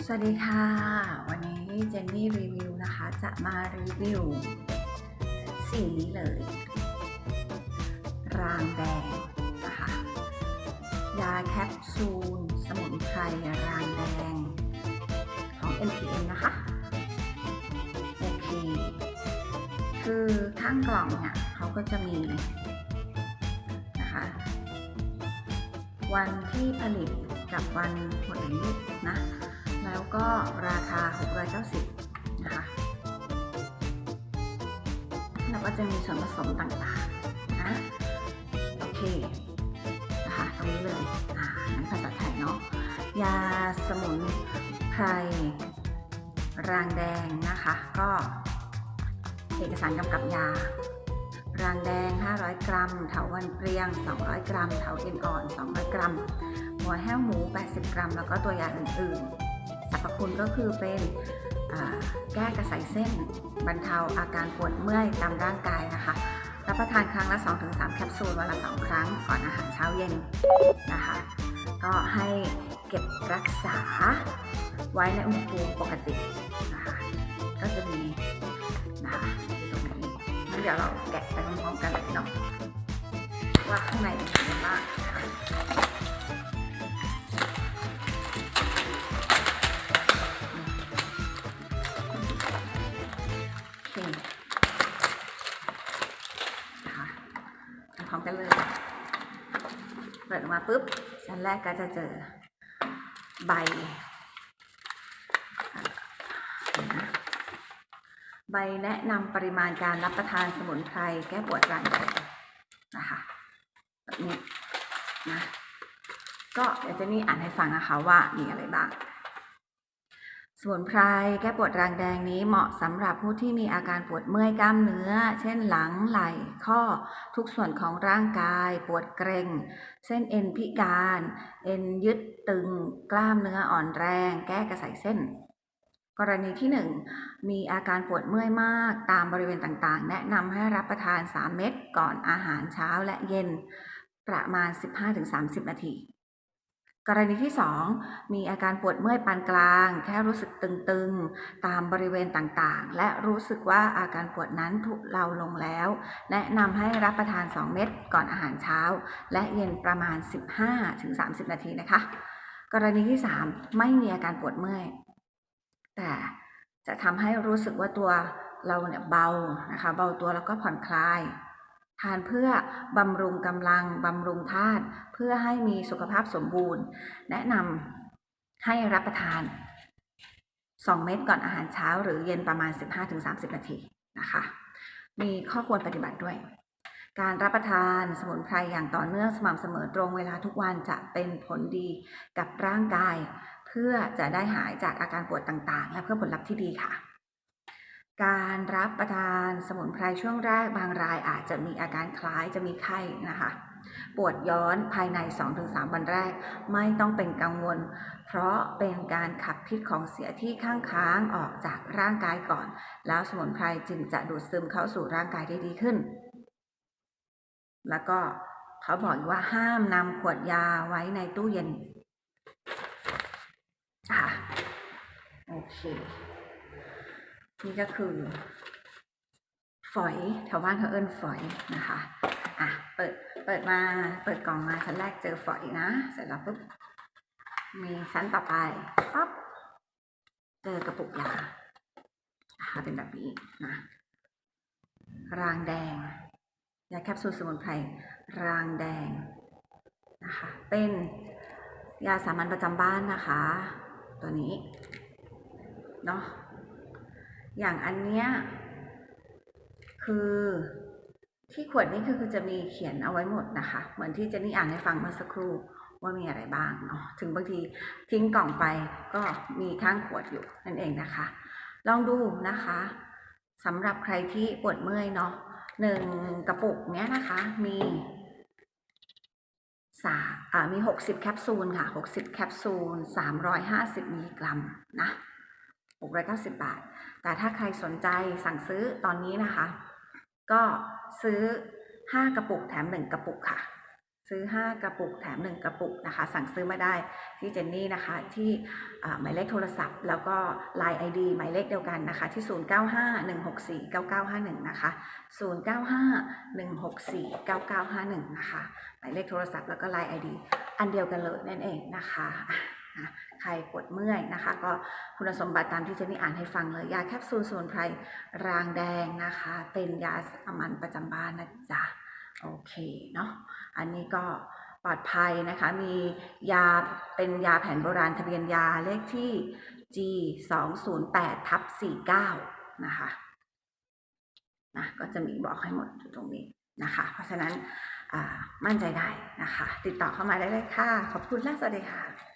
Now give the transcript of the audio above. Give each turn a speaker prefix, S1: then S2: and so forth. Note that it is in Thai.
S1: สวัสดีค่ะ วันนี้เจนนี่รีวิวนะคะ จะมารีวิวสิ่งนี้เลย รางแดงนะคะยาแคปซูล สมุนไพรรางแดง ของ NPN นะคะ โอเค คือข้างกล่องเนี่ยเขาก็จะมีนะคะ วันที่ผลิตกับวันหมดอายุนะ แล้วก็ราคา 690นะคะแล้วก็จะมีส่วนผสมต่างๆนะโอเคนะคะตรงนี้เลยอ่าในภาษาไทยเนาะยาสมุนไพรรางแดงนะคะ ก็เอกสารกำกับยา รางแดง 500 กรัม เถาวันเปรียง 200 กรัม เถาเอ็นอ่อน 200 กรัม หัวแห้วหมู 80 กรัม แล้วก็ตัวยาอื่นๆ สรรพคุณก็คือเป็นแก้กระสายเส้น บรรเทาอาการปวดเมื่อยตามร่างกายนะคะ รับประทานครั้งละ 2-3 แคปซูลวันละ 2 ครั้งก่อนอาหารเช้าเย็นนะคะ ก็ให้เก็บรักษาไว้ในอุณหภูมิปกตินะคะ ก็จะมีนะคะอยู่ตรงนี้งั้นเดี๋ยวเราแกะไปพร้อมๆกันเลยเนาะว่าข้างในมีอะไรบ้าง ร้อมกันเลย เปิดออกมาปุ๊บชั้นแรกก็จะเจอใบ ใบแนะนำปริมาณการรับประทานสมุนไพรแก้ปวดร่างกายนะคะแบบนี้นะก็เดี๋ยวเจะนี่อ่านให้ฟังนะคะว่ามีอะไรบ้าง สมุนไพรแก้ปวดรางแดงนี้เหมาะสำหรับผู้ที่มีอาการปวดเมื่อยกล้ามเนื้อ เช่นหลังไหล่ข้อทุกส่วนของร่างกาย ปวดเกร็ง เส้นเอ็นพิการ เอ็นยึดตึงกล้ามเนื้ออ่อนแรง แก้กระสายเส้น กรณีที่ 1 มีอาการปวดเมื่อยมากตามบริเวณต่างๆ แนะนำให้รับประทาน 3 เม็ดก่อนอาหารเช้าและเย็น ประมาณ 15-30 นาที กรณีที่ 2 มีอาการปวดเมื่อยปานกลาง แค่รู้สึกตึงๆ ตามบริเวณต่างๆ และรู้สึกว่าอาการปวดนั้นทุเลาลงแล้ว แนะนำให้รับประทาน 2 เม็ดก่อนอาหารเช้า และเย็นประมาณ 15-30 นาทีนะคะ กรณีที่ 3 ไม่มีอาการปวดเมื่อย แต่จะทำให้รู้สึกว่าตัวเราเนี่ยเบานะคะ เบาตัวแล้วก็ผ่อนคลาย ทานเพื่อบำรุงกำลังบำรุงธาตุเพื่อให้มีสุขภาพสมบูรณ์ แนะนำให้รับประทาน 2 เม็ดก่อนอาหารเช้า หรือเย็นประมาณ 15-30 นาทีนะคะ มีข้อควรปฏิบัติด้วย การรับประทานสมุนไพรอย่างต่อเนื่องสม่ำเสมอตรงเวลาทุกวันจะเป็นผลดีกับร่างกาย เพื่อจะได้หายจากอาการปวดต่างๆ และเพื่อผลลัพธ์ที่ดีค่ะ การรับประทานสมุนไพรช่วงแรกบางรายอาจจะมีอาการคล้ายจะมีไข้นะคะ ปวดย้อนภายใน 2-3 วันแรก ไม่ต้องเป็นกังวล เพราะเป็นการขับพิษของเสียที่ข้างค้างออกจากร่างกายก่อน แล้วสมุนไพรจึงจะดูดซึมเข้าสู่ร่างกายได้ดีขึ้น แล้วก็เขาบอกอีกว่าห้ามนำขวดยาไว้ในตู้เย็นค่ะโอเค นี่ก็คือ ฝอยแถวบ้านเขาเอิ้นฝอยนะคะอะเปิดเปิดมาเปิดกล่องมาชั้นแรกเจอฝอยนะ เสร็จแล้วปุ๊บมีชั้นต่อไปปั๊บเจอกระปุกยานะคะเป็นแบบนี้นะรางแดงยาแคปซูลสมุนไพรรางแดงนะคะเป็นยาสามัญประจำบ้านนะคะ ตัวนี้เนาะ อย่างอันเนี้ยคือที่ขวดนี้คือจะมีเขียนเอาไว้หมดนะคะ เหมือนที่เจนนี่อ่านให้ฟังเมื่อสักครู่ว่ามีอะไรบ้างเนาะถึงบางทีทิ้งกล่องไปก็มีข้างขวดอยู่นั่นเองนะคะ ลองดูนะคะสำหรับใครที่ปวดเมื่อยเนาะหนึ่งกระปุกเนี้ยนะคะ มีสาอ่ามีหกสิบแคปซูลค่ะหกสิบแคปซูลสามร้อยห้าสิบมิลลิกรัมนะ หกร้อยเก้าสิบาท แต่ถ้าใครสนใจสั่งซื้อตอนนี้นะคะ ก็ซื้อ 5 กระปุกแถม 1 กระปุกค่ะ ซื้อ 5 กระปุกแถม 1 กระปุกนะคะ สั่งซื้อมาได้ที่เจนนี่นะคะ ที่หมายเลขโทรศัพท์ แล้วก็ Line ID หมายเลขเดียวกันนะคะ ที่ 0951649951 นะคะ 0951649951 นะคะ หมายเลขโทรศัพท์แล้วก็ Line ID อันเดียวกันเลยนั่นเองนะคะอะ ใครปวดเมื่อยนะคะ ก็คุณสมบัติตามที่เจนี่อ่านให้ฟังเลย ยาแคปซูลสมุนไพรรางแดงนะคะ เป็นยาสามัญประจำบ้านนะจ๊ะโอเคเนาะอันนี้ก็ปลอดภัยนะคะ มียาเป็นยาแผนโบราณทะเบียนยาเลขที่ G 2 0 8ทับ49นะคะนะก็จะมีบอกให้หมดอยู่ตรงนี้นะคะ เพราะฉะนั้นมั่นใจได้นะคะ ติดต่อเข้ามาได้เลยค่ะ ขอบคุณและสวัสดีค่ะ